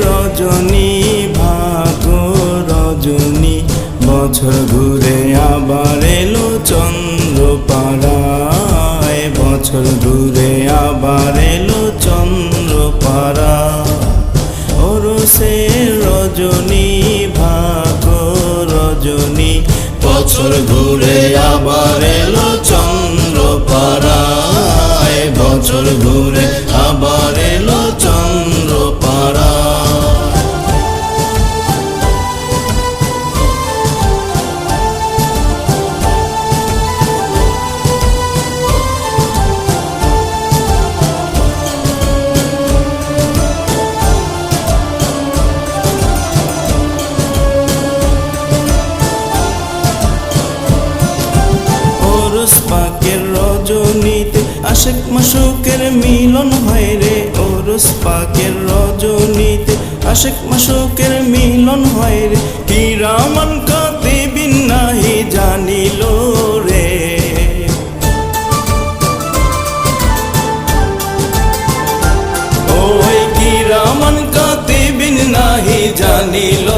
রজনী, ভাগ রজনী, বছর ঘুরে আবার এলো চন্দ্র পাড়ায় বছর ঘুরে আবার এলো চন্দ্র পাড়া ওরসে রজনী, ভাগ রজনী, বছর ঘুরে আবার এলো চন্দ্র পাড়ায় বছর ঘুরে আশেক মাসুকের মিলন হয় রে, ওরস পাকের রজনীতে। আশেক মাসুকের মিলন হয় রে, কি রামান কাতে বিনাহি জানিল রে। ওই কি রামান কাতে বিন নাহি জানিল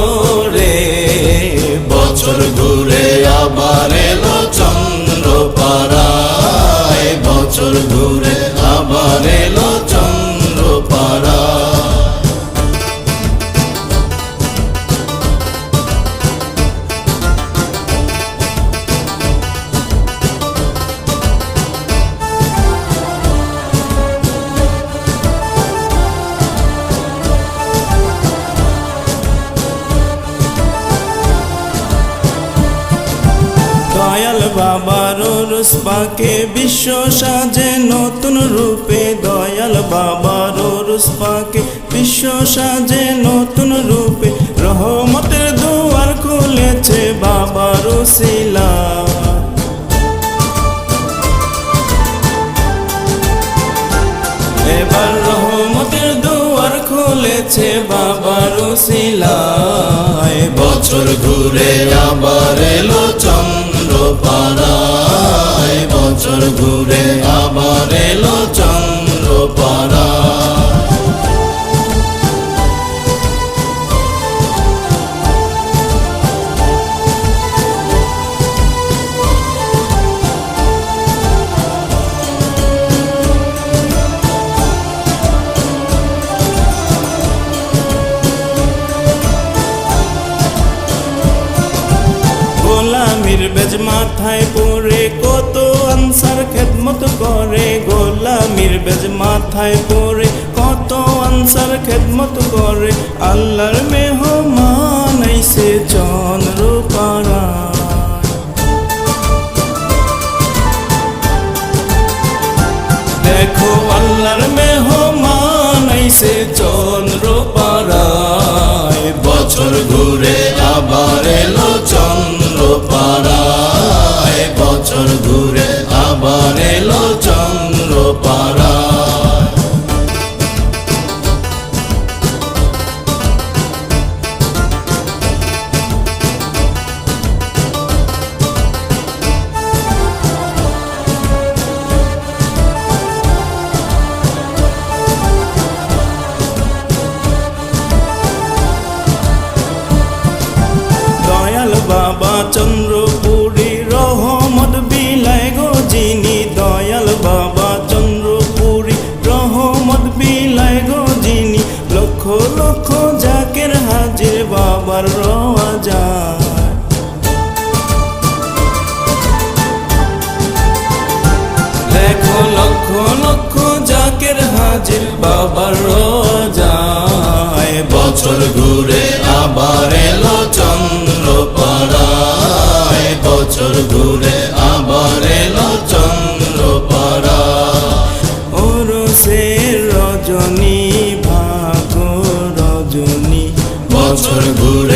পাকে, বিশ্ব সাজে, নতুন রূপে দয়াল বাবার রুস পাকে, বিশ্ব সাজে, নতুন রূপে রহমতের দুয়ার খুলেছে বাবার শিলা। এবার রহমতের দুয়ার খুলেছে বাবার শিলায় বছর ঘুরে আবার এলো বেজ মাথায় পড়ে, কত আনসার খেদমত করে, গোলামির বেজ মাথায় পড়ে, কত আনসার খেদমত করে, আল্লাহর মেহমান আইসে চন্দ্র পাড়া দেখো আল্লাহর মেহমান আইসে চন্দ্র দয়াল বাবা চন্দ্রপুরী বাবার রোজায় বছর ঘুরে আবার এলো চন্দ্র পাড়ায় বছর ঘুরে আবার এলো চন্দ্র পাড়া ওরসে রজনী, ভাগ রজনী, বছর ঘুরে